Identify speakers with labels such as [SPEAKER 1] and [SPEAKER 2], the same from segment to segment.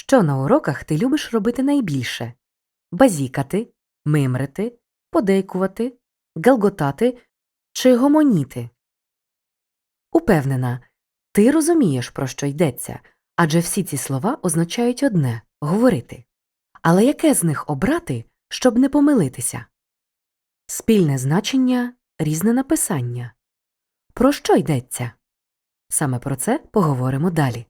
[SPEAKER 1] Що на уроках ти любиш робити найбільше? Базікати, мимрити, подейкувати, галготати чи гомоніти? Упевнена, ти розумієш, про що йдеться, адже всі ці слова означають одне говорити. Але яке з них обрати, щоб не помилитися? Спільне значення, різне написання. Про що йдеться? Саме про це поговоримо далі.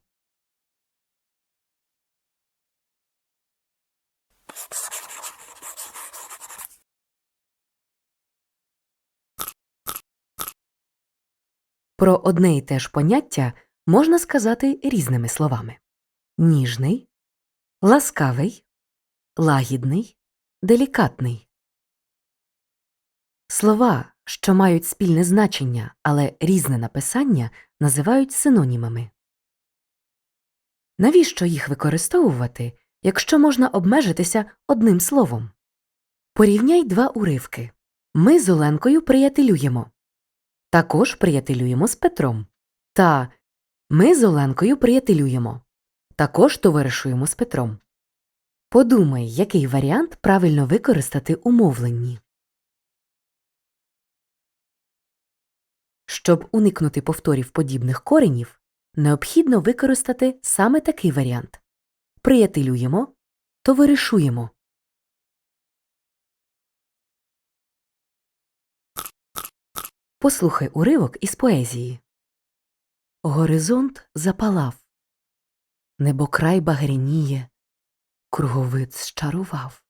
[SPEAKER 1] Про одне і те ж поняття можна сказати різними словами: ніжний, ласкавий, лагідний, делікатний. Слова, що мають спільне значення, але різне написання, називають синонімами. Навіщо їх використовувати, якщо можна обмежитися одним словом? Порівняй два уривки. Ми з Оленкою приятелюємо. Також приятелюємо з Петром. Та ми з Оленкою приятелюємо. Також товаришуємо з Петром. Подумай, який варіант правильно використати у мовленні. Щоб уникнути повторів подібних коренів, необхідно використати саме такий варіант приятелюємо, товаришуємо. Послухай уривок із поезії. Горизонт запалав, небокрай багряніє, круговид щарував,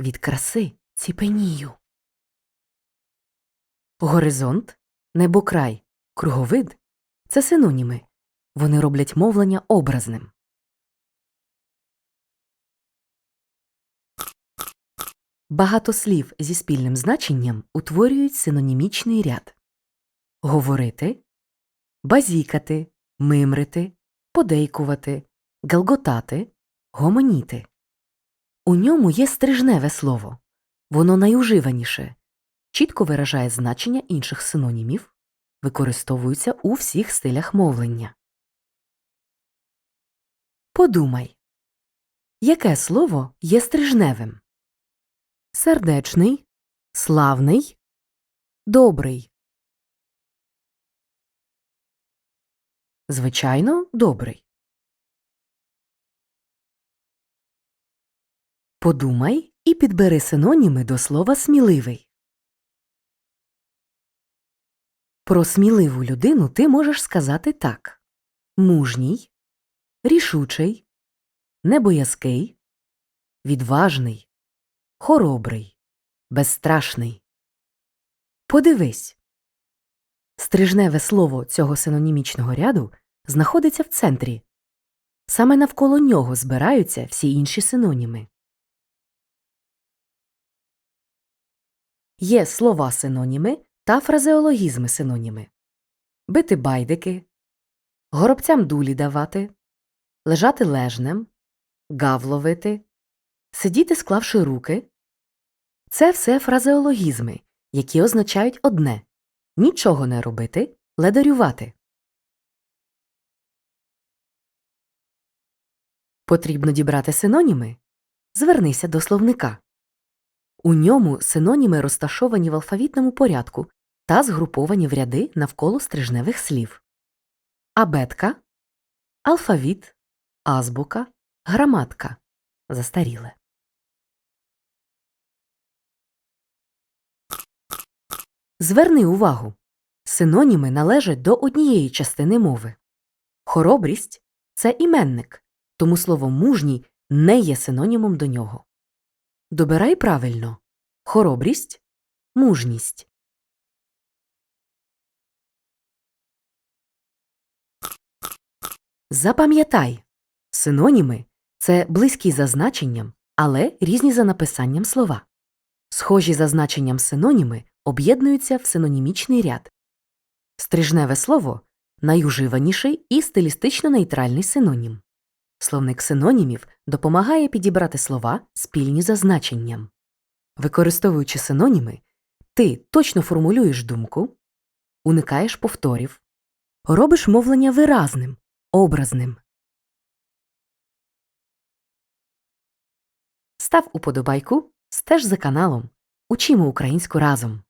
[SPEAKER 1] від краси ціпенію. Горизонт, небокрай, круговид це синоніми. Вони роблять мовлення образним. Багато слів зі спільним значенням утворюють синонімічний ряд говорити, базікати, мимрити, подейкувати, галготати, гомоніти. У ньому є стрижневе слово. Воно найуживаніше, чітко виражає значення інших синонімів, використовується у всіх стилях мовлення. Подумай, яке слово є стрижневим? Сердечний, славний, добрий. Звичайно, добрий. Подумай і підбери синоніми до слова сміливий. Про сміливу людину ти можеш сказати так мужній, рішучий, небоязкий, відважний, хоробрий, безстрашний. Подивись. Стрижневе слово цього синонімічного ряду знаходиться в центрі. Саме навколо нього збираються всі інші синоніми. Є слова синоніми та фразеологізми синоніми бити байдики, горобцям дулі давати, лежати лежнем, гав ловити, сидіти склавши руки. Це все фразеологізми, які означають одне нічого не робити, ледарювати. Потрібно дібрати синоніми? Звернися до словника. У ньому синоніми розташовані в алфавітному порядку та згруповані в ряди навколо стрижневих слів. Абетка, алфавіт, азбука, граматка. Застаріле. Зверни увагу. Синоніми належать до однієї частини мови. Хоробрість це іменник, тому слово мужній не є синонімом до нього. Добирай правильно хоробрість, мужність. Запам'ятай синоніми це близькі за значенням, але різні за написанням слова. Схожі за значенням синоніми об'єднуються в синонімічний ряд. Стрижневе слово найуживаніший і стилістично нейтральний синонім. Словник синонімів допомагає підібрати слова спільні за значенням. Використовуючи синоніми, ти точно формулюєш думку, уникаєш повторів, робиш мовлення виразним, образним. Став уподобайку, стеж за каналом. Учимо українську разом.